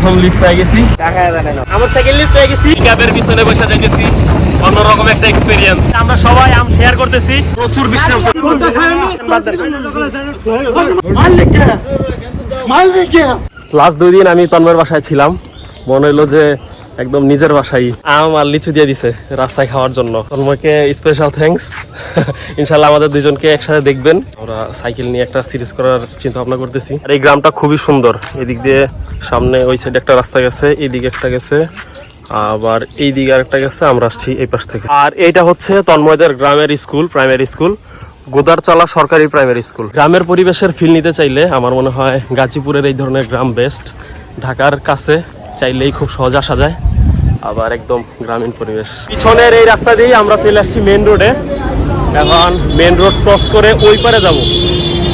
প্রথম লিফট পেয়ে গেছি। আমার সেকেন্ড লিফট পেয়ে গেছি। ক্যাবের পিছনে বসে যাইতেছি। অন্যরকম একটা এক্সপিরিয়েন্স আমরা সবাই আম শেয়ার করতেছি। প্রচুর বিশ্রাম লাস্ট দুই দিন আমি তন্ময়ের বাসায় ছিলাম। মনে হইল যে একদম নিজের বাসায় আম আর লিচু দিয়ে দিছে রাস্তায় খাওয়ার জন্য। তন্ময়কে স্পেশাল থ্যাঙ্কস ইনশাল্লাহ আমাদের দুজনকে একসাথে দেখবেন। আমরা সাইকেল নিয়ে একটা সিরিজ করার চিন্তা ভাবনা করতেছি। আর এই গ্রামটা খুবই সুন্দর। এদিক দিয়ে সামনে ওই সাইডে একটা রাস্তা গেছে এইদিকে একটা গেছে, আবার এই দিকে আরেকটা গেছে, আমরা আসছি এই পাশ থেকে। আর এইটা হচ্ছে তন্ময়দের গ্রামের স্কুল প্রাইমারি স্কুল, গোদারচালা সরকারি প্রাইমারি স্কুল। গ্রামের পরিবেশের ফিল নিতে চাইলে আমার মনে হয় গাজীপুরের এই ধরনের গ্রাম বেস্ট ঢাকার কাছে চাইলেই খুব সহজ আসা যায়। আবার একদম গ্রামীণ পরিবেশ। পিছনের এই রাস্তা দিয়েই আমরা চলে আসছি মেন রোডে এখন মেন রোড ক্রস করে ওই পারে যাব।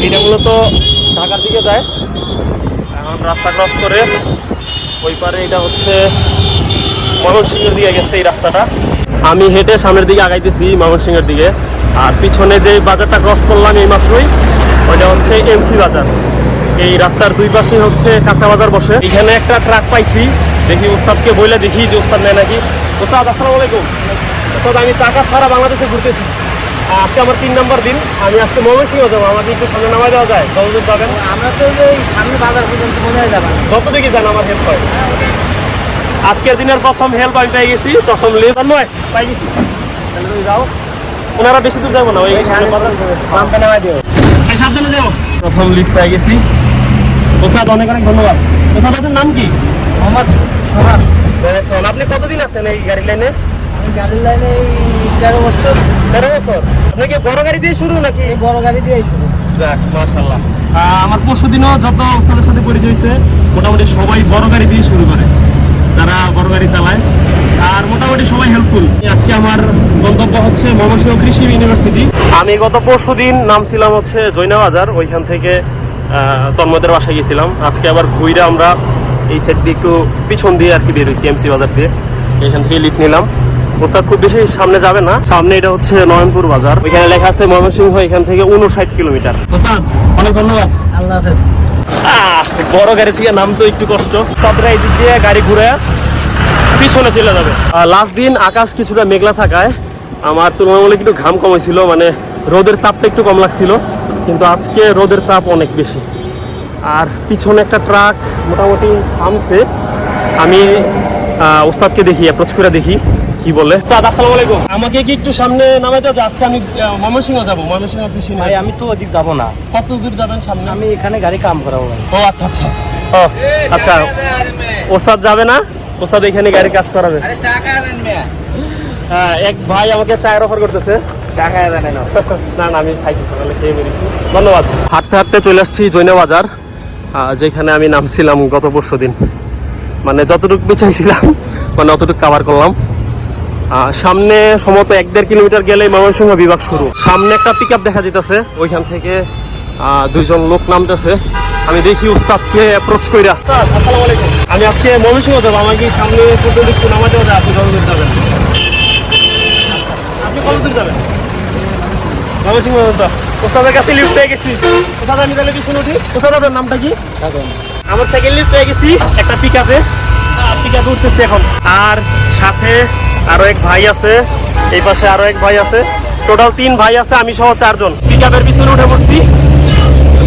এটা মূলত ঢাকার দিকে যায়। এখন রাস্তা ক্রস করে ওই পারে এটা হচ্ছে ময়মনসিংহের দিকে গেছে এই রাস্তাটা। আমি হেঁটে সামনের দিকে আগাইতেছি ময়মনসিংহের দিকে। আর পিছনে যে বাজারটা ক্রস করলাম এই মাত্রই ওইটা হচ্ছে এমসি বাজার। এই রাস্তার দুই পাশে হচ্ছে কাঁচা বাজার বসে। এখানে একটা ট্রাক পাইছি। দেখি ওস্তাদকে বইলে দেখি যে ওস্তাদ নেয় নাকি। ওস্তাদ আসসালামু আলাইকুম। ওস্তাদ আমি টাকা ছাড়া বাংলাদেশে ঘুরতেছি। আজকে আমার তিন নম্বর দিন। আমি আজকে ময়মনসিংহ যাব। আমাকে একটু সামনে নামায় দেওয়া যায়। যতদূর যাবেন। আমরা তো ওই সামনে বাজার পর্যন্ত মনে হয় যাবা যত দিকে যান আমার হেল্প হয়। আজকের দিনের প্রথম হেল্প আমি পেয়ে গেছি। প্রথম লিভ নয় পাই গেছি। তাহলে তুমি যাও। ওনারা বেশি দূর যাব না ওই সামনে নামাই দিও। সাবধানে প্রথম লিফট পেয়ে গেছি। ওস্তাদ অনেক অনেক ধন্যবাদ। ওস্তাদ আপনার নাম কি? মোহাম্মদ সোহান। আচ্ছা, আপনি কতদিন আছেন এই গাড়ি লাইনে? আমি গাড়ির লাইনে এই তেরো বছর। তেরো বছর? আপনি কি বড় গাড়ি দিয়ে শুরু নাকি? এই বড় গাড়ি দিয়েই শুরু। যাক মাশাল্লাহ আমার পরশু দিনও যত ওস্তাদের সাথে পরিচয় হয়েছে মোটামুটি সবাই বড় গাড়ি দিয়ে শুরু করে যারা বড় গাড়ি চালায়। আর মোটামুটি সবাই হেল্পফুল আজকে আমার গন্তব্য হচ্ছে ময়মনসিংহ কৃষি ইউনিভার্সিটি। আমি গত পরশু দিন নামছিলাম হচ্ছে জৈনা বাজার ওইখান থেকে তন্ময়দের বাসায় গেছিলাম। আজকে আবার ঘুরে আমরা এই সাইড দিয়ে একটু পিছন দিয়ে আর কি বের হয়েছি এমসি বাজার দিয়ে। এখান থেকে লিফট নিলাম। ওস্তাদ খুব বেশি সামনে যাবে না। সামনে এটা হচ্ছে নয়নপুর বাজার। ওইখানে লেখা আছে ময়মনসিংহ এখান থেকে উনষাট কিলোমিটার। ওস্তাদ অনেক ধন্যবাদ। আল্লাহ হাফেজ। বড় গাড়ি থেকে নাম তো একটু কষ্ট। তারপরে এই দিক দিয়ে গাড়ি ঘুরে পিছনে চলে যাবে। লাস্ট দিন আকাশ কিছুটা মেঘলা থাকায় আমার তুলনামূলক একটু ঘাম কমেছিল মানে রোদের তাপটা একটু কম লাগছিল। কিন্তু আজকে রোদের তাপ অনেক বেশি। আর পিছনে একটা ট্রাক মোটামুটি থামছে। আমি ওস্তাদকে দেখি অ্যাপ্রোচ করে দেখি কি বলে। ওস্তাদ আসসালামু আলাইকুম। আমাকে কি একটু সামনে নামাই দাও? আজকে আমি ময়মনসিংহ যাব। ময়মনসিংহ কৃষি ভাই আমি তো ওদিক যাব না। কত দূর যাবেন সামনে? আমি এখানে গাড়ি কাম করাবো ও আচ্ছা আচ্ছা। ও আচ্ছা। ওস্তাদ যাবে না? ওস্তাদ এখানে গাড়ি কাজ করাবে। হ্যাঁ এক ভাই আমাকে চায়ের অফার করতেছে। চা খায় না না না আমি খাইছি সকালে খেয়ে বেরিয়েছি ধন্যবাদ। হাঁটতে হাঁটতে চলে আসছি জৈনা বাজার যেখানে আমি নামছিলাম গত পরশু দিন। মানে যতটুকু বেচাইছিলাম মানে অতটুকু কাভার করলাম। সামনে সম্ভবত এক দেড় কিলোমিটার গেলেই ময়মনসিংহ বিভাগ শুরু। সামনে একটা পিক দেখা যেতেছে ওইখান থেকে দুইজন লোক নামতেছে। আমি দেখি উস্তাদকে অ্যাপ্রোচ কইরা। আসসালামু আলাইকুম। আমি আজকে ময়মনসিংহ যাব আমাকে সামনে নামাতে হবে আপনি কত দূর যাবেন আপনি কত দূর যাবেন? ময়মনসিংহ পর্যন্ত ওস্তাদের কাছে লিফট পেয়ে গেছি। ওস্তাদ আমি তাহলে পিছনে উঠি। ওস্তাদ আপনার নামটা কি? আমার সেকেন্ড লিফট পেয়ে গেছি একটা পিক আপে পিক আপে উঠতেছি এখন। আর সাথে আরও এক ভাই আছে এই পাশে আরও এক ভাই আছে। টোটাল তিন ভাই আছে আমি সহ চারজন। পিক আপের পিছনে উঠে পড়ছি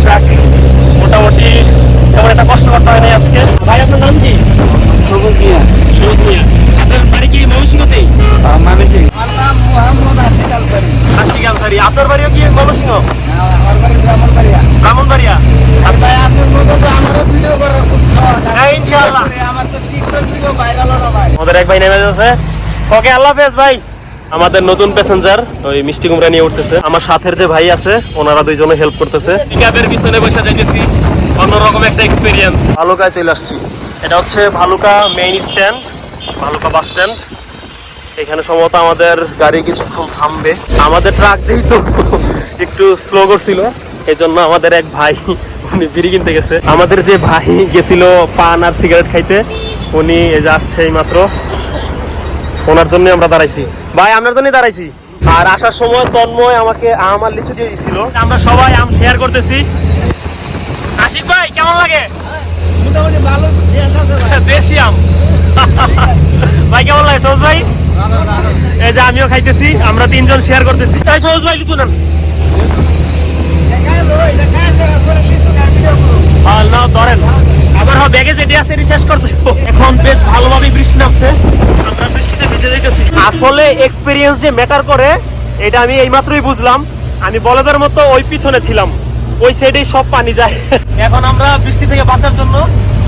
যাক মোটামুটি তেমন একটা কষ্ট করতে হয় নাই আজকে ভাই আপনার নাম কি সবুজ মিয়া সবুজ মিয়া আপনার বাড়ি কি ময়মনসিংহতেই মানে কি আমার নাম মোহাম্মদ আশিক আলসারি আশিক আনসারি আপনার বাড়িও কি ময়মনসিংহ আমার বাড়ি ব্রাহ্মণবাড়িয়া ব্রাহ্মণবাড়িয়া আচ্ছা ভাই আপনার মতো তো আমারও ভিডিও করার খুব শখ হ্যাঁ, ইনশাআল্লাহ। আমার তো টিকটক ভিডিও ভাইরাল হলো ভাই আমাদের এক ভাই নেমে যাচ্ছে ওকে আল্লাহ হাফেজ ভাই। আমাদের নতুন প্যাসেঞ্জার ওই মিষ্টি কুমড়া নিয়ে উঠতেছে। আমার সাথের যে ভাই আছে ওনারা দুইজনে হেল্প করতেছে। পিকআপের পিছনে বসে যাইতেছি। অন্যরকম একটা এক্সপিরিয়েন্স ভালুকায় চলে আসছি। এটা হচ্ছে Bhaluka main stand Bhaluka bus stand এখানে সম্ভবত আমাদের গাড়ি কিছুক্ষণ থামবে। আমাদের ট্রাক যেহেতু একটু স্লো করছিল এই জন্য আমাদের এক ভাই উনি বিড়ি কিনতে গেছে। আমাদের যে ভাই গেছিল পান আর সিগারেট খাইতে উনি এই যে আসছে এই মাত্র ওনার জন্য আমরা দাঁড়াইছি। ভাই আপনার জন্যই দাঁড়াইছি। আর আসার সময় তন্ময় আমাকে আম আর লিচু দিয়ে দিছিল। আমরা সবাই আম শেয়ার করতেছি। আশিক ভাই কেমন লাগে? মোটামুটি ভালো দেশি আম। ভাই কেমন লাগে সহজ ভাই? ভালো ভালো। এই যে আমিও খাইতেছি আমরা তিনজন শেয়ার করতেছি। তাই সহজ ভাই লিচু নেন। না ধরেন। আবার হ্যাঁ ব্যাগে যেটি আছে এটি শেষ করতে এখন বেশ ভালোভাবে বৃষ্টি নামছে। আমরা বৃষ্টিতে ভিজে যাইতেছি। আসলে এক্সপিরিয়েন্স যে ম্যাটার করে এটা আমি এইমাত্রই বুঝলাম। আমি বলদের মতো ওই পিছনে ছিলাম। ওই সাইডেই সব পানি যায়। এখন আমরা বৃষ্টি থেকে বাঁচার জন্য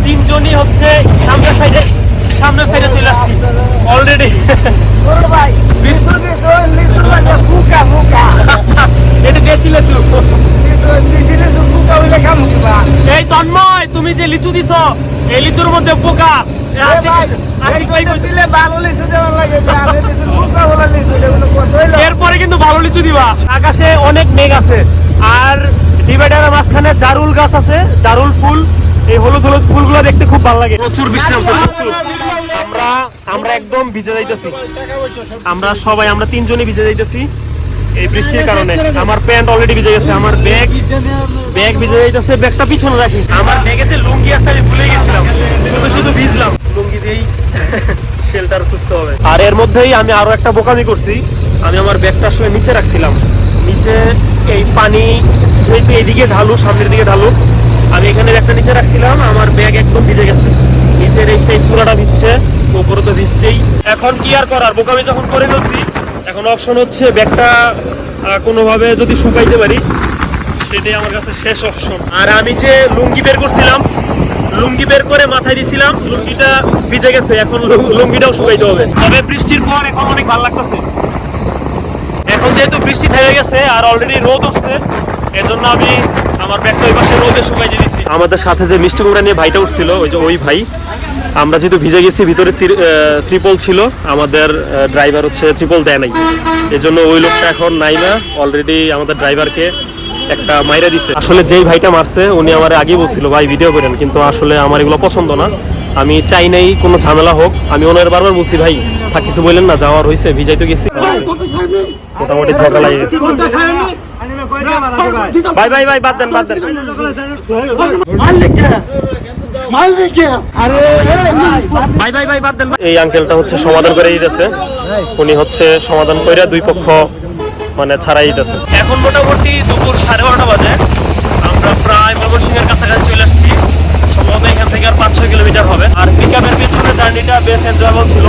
তিনজনই হচ্ছে সামনের সাইডে সামনের সাইডে চলে আসছি। অলরেডি এটি দেশি এই তন্ময় তুমি যে লিচু দিছ এই লিচুর মধ্যে পোকা। এরপরে কিন্তু ভালো লিচু দিবা। আকাশে অনেক মেঘ আছে আর ডিভাইডারের মাঝখানে জারুল গাছ আছে জারুল ফুল এই হলুদ হলুদ ফুলগুলো দেখতে খুব ভালো লাগে। প্রচুর বৃষ্টি নামছে প্রচুর। আমরা আমরা একদম ভিজে যাইতেছি। আমরা সবাই আমরা তিনজনই ভিজে যাইতেছি। এই বৃষ্টির কারণে। আমার প্যান্ট অলরেডি ভিজে গেছে আমার ব্যাগ ব্যাগ ভিজে যাইতেছে ব্যাগটা পিছনে রাখি। আমার ব্যাগে যে লুঙ্গি আছে আমি ভুলে গেছিলাম। শুধু শুধু ভিজলাম। লুঙ্গি দিয়েই শেল্টার খুঁজতে হবে। আর এর মধ্যেই আমি আরও একটা বোকামি করছি। আমি আমার ব্যাগটা আসলে নিচে রাখছিলাম। নিচে এই পানি যেহেতু এইদিকে ঢালু সামনের দিকে ঢালু আমি এখানে ব্যাগটা নিচে রাখছিলাম আমার ব্যাগ একদম ভিজে গেছে। নিচের এই সেই পুরাটা ভিজছে উপরে তো ভিজছেই। এখন কি আর করার? বোকামি যখন করে ফেলছি এখন অপশন হচ্ছে ব্যাগটা কোনোভাবে যদি শুকাইতে পারি, সেটাই আমার কাছে শেষ অপশন আর আমি যে লুঙ্গি বের করছিলাম, লুঙ্গি বের করে মাথায় দিছিলাম, লুঙ্গিটা ভিজে গেছে, এখন লুঙ্গিটাও শুকাইতে হবে। তবে বৃষ্টির পর এখন অনেক ভালো লাগতেছে। এখন যেহেতু বৃষ্টি থেমে গেছে আর অলরেডি রোদ উঠছে, এজন্য আমি আমার ব্যাগটা ওই পাশে রোদে শুকাই দিয়ে দিছি। আমাদের সাথে যে মিষ্টি কুমড়া নিয়ে ভাইটা উঠছিল, ওই যে ওই ভাই আমরা যেহেতু ভিজে গেছি ভিতরে ত্রিপল ছিল আমাদের ড্রাইভার হচ্ছে ত্রিপল দেয় নাই। এজন্য ওই লোকটা এখন নাই না অলরেডি আমাদের ড্রাইভারকে একটা মাইরা দিছে। আসলে যেই ভাইটা মারছে উনি আমার আগে বলছিল ভাই ভিডিও করেন। কিন্তু আসলে আমার এগুলো পছন্দ না। আমি চাই নাই কোনো ঝামেলা হোক। আমি ওনার বারবার বলছি ভাই থাক কিছু বললেন না যাওয়ার হয়েছে ভিজাই তো গেছি। মোটামুটি ঝগড়া লাগে গেছে। ভাই? ভাই ভাই বাদ দেন বাদ দেন। ভাই ভাই ভাই বাদ দেন এই আঙ্কেলটা হচ্ছে সমাধান করে দিতেছে। উনি হচ্ছে সমাধান করে দুই পক্ষ মানে ছাড়াই দিতেছে। এখন মোটামুটি দুপুর সাড়ে বারোটা বাজে। আমরা প্রায় ময়মনসিংহের কাছাকাছি চলে আসছি। সম্ভবত এখান থেকে আর পাঁচ ছয় কিলোমিটার হবে। আর পিকআপের পেছনে জার্নিটা বেশ এনজয়েবল ছিল।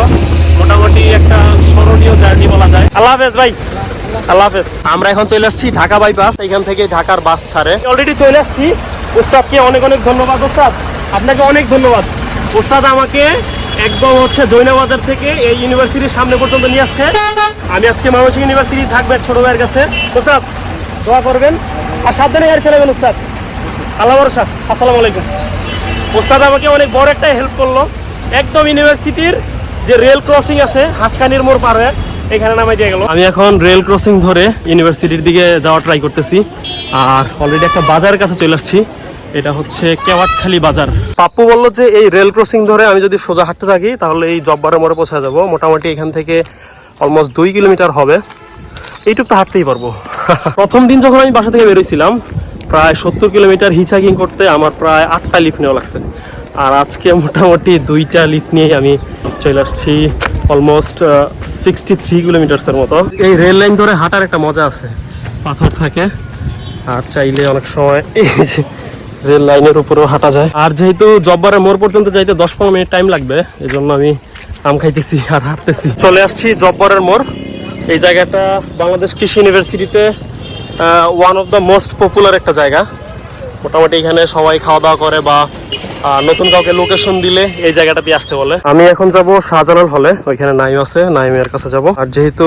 মোটামুটি একটা স্মরণীয় জার্নি বলা যায়। আল্লাহ হাফেজ ভাই। আল্লাহ হাফেজ। আমরা এখন চলে আসছি ঢাকা বাইপাস এখান থেকে ঢাকার বাস ছাড়ে। অলরেডি চলে আসছি। উস্তাদকে অনেক অনেক ধন্যবাদ উস্তাদ আপনাকে অনেক ধন্যবাদ। উস্তাদ আমাকে একদম হচ্ছে জৈনা বাজার থেকে এই ইউনিভার্সিটির সামনে পর্যন্ত নিয়ে আসছে। আমি আজকে ময়মনসিংহ ইউনিভার্সিটি থাকবে ছোট ভাইয়ের কাছে। উস্তাদ দোয়া করবেন। আর সাবধানে গাড়ি চালাবেন, ওস্তাদ। আল্লাহ ভরসা। আসসালামু আলাইকুম। ওস্তাদ আমাকে অনেক বড় একটা হেল্প করল। একদম ইউনিভার্সিটির যে রেল ক্রসিং আছে হাতকানির মোড় পার হয়ে এখানে নামাই দিয়ে গেল। আমি এখন রেল ক্রসিং ধরে ইউনিভার্সিটির দিকে যাওয়া ট্রাই করতেছি। আর অলরেডি একটা বাজারের কাছে চলে আসছি। এটা হচ্ছে কেওয়াটখালি বাজার। পাপ্পু বলল যে, এই রেল ক্রসিং ধরে আমি যদি সোজা হাঁটতে থাকি, তাহলে এই জব্বারের মোড়ে পৌঁছে যাব। মোটামুটি এখান থেকে অলমোস্ট দুই কিলোমিটার হবে। এইটুকু তো হাঁটতেই পারব। প্রথম দিন যখন আমি বাসা থেকে বেরোইছিলাম, প্রায় সত্তর কিলোমিটার হিচাকিং করতে আমার প্রায় আটটা লিফট নেওয়া লাগছে। আর আজকে মোটামুটি দুইটা লিফট নিয়েই আমি চলে আসছি অলমোস্ট সিক্সটি থ্রি কিলোমিটার্সের মতো। এই রেল লাইন ধরে হাঁটার একটা মজা আছে। পাথর থাকে। আর চাইলে অনেক সময় এই যে রেল লাইনের উপরেও হাঁটা যায়। আর যেহেতু জব্বারের মোড় পর্যন্ত যাইতে দশ পনেরো মিনিট টাইম লাগবে এই জন্য আমি আম খাইতেছি আর হাঁটতেছি। চলে আসছি জব্বরের মোড়। এই জায়গাটা বাংলাদেশ কৃষি ইউনিভার্সিটিতে one of the most popular একটা জায়গা। মোটামুটি এখানে সবাই খাওয়া দাওয়া করে বা নতুন কাউকে লোকেশন দিলে এই জায়গাটাতে আসতে বলে। আমি এখন যাব শাহজালাল হলে, ওইখানে নাইম আছে, নাইমের কাছে যাব। আর যেহেতু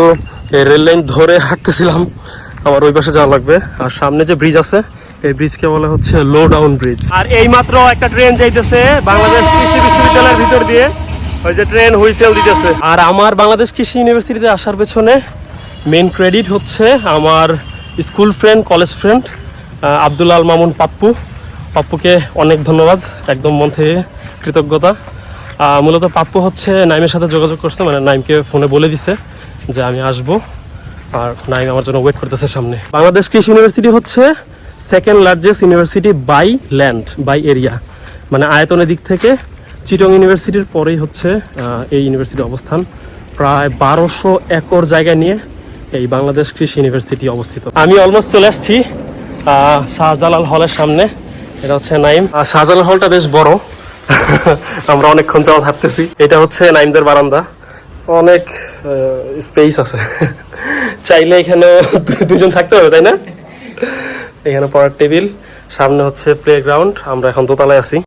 রেল লাইন ধরে হাঁটতেছিলাম, আমার ওই পাশে যাওয়া লাগবে। আর সামনে যে ব্রিজ আছে এই ব্রিজকে বলা হচ্ছে লো ডাউন ব্রিজ আর এই মাত্র একটা ট্রেন যাইতেছে বাংলাদেশ কৃষি বিশ্ববিদ্যালয়ের ভিতর দিয়ে। ওই যে ট্রেন হুইসেল দিতেছে। আর আমার বাংলাদেশ কৃষি ইউনিভার্সিটিতে আসার পেছনে মেন ক্রেডিট হচ্ছে আমার school friend college friend Abdul Al Mamun Pappu. পাপ্পুকে অনেক ধন্যবাদ একদম মন থেকে কৃতজ্ঞতা। মূলত পাপ্পু হচ্ছে নাইমের সাথে যোগাযোগ করছে মানে নাইমকে ফোনে বলে দিছে যে আমি আসব। আর নাইম আমার জন্য ওয়েট করতেছে সামনে। বাংলাদেশ কৃষি ইউনিভার্সিটি হচ্ছে second largest university by land by area মানে আয়তনের দিক থেকে চিটং ইউনিভার্সিটির পরেই হচ্ছে এই ইউনিভার্সিটির অবস্থান। প্রায় বারোশো একর জায়গা নিয়ে এই বাংলাদেশ কৃষি ইউনিভার্সিটি অবস্থিত। আমি অলমোস্ট চলে আসছি শাহজালাল হলের সামনে। এটা হচ্ছে নাইম। শাহজালাল হলটা বেশ বড়। আমরা অনেকক্ষণ যাওয়া হাঁটতেছি। এটা হচ্ছে নাইমদের বারান্দা। অনেক স্পেস আছে। চাইলে এখানে দুজন থাকতে হবে, তাই না? এখানে পড়ার টেবিল সামনে হচ্ছে প্লে গ্রাউন্ড আমরা এখন দোতলায় আছি।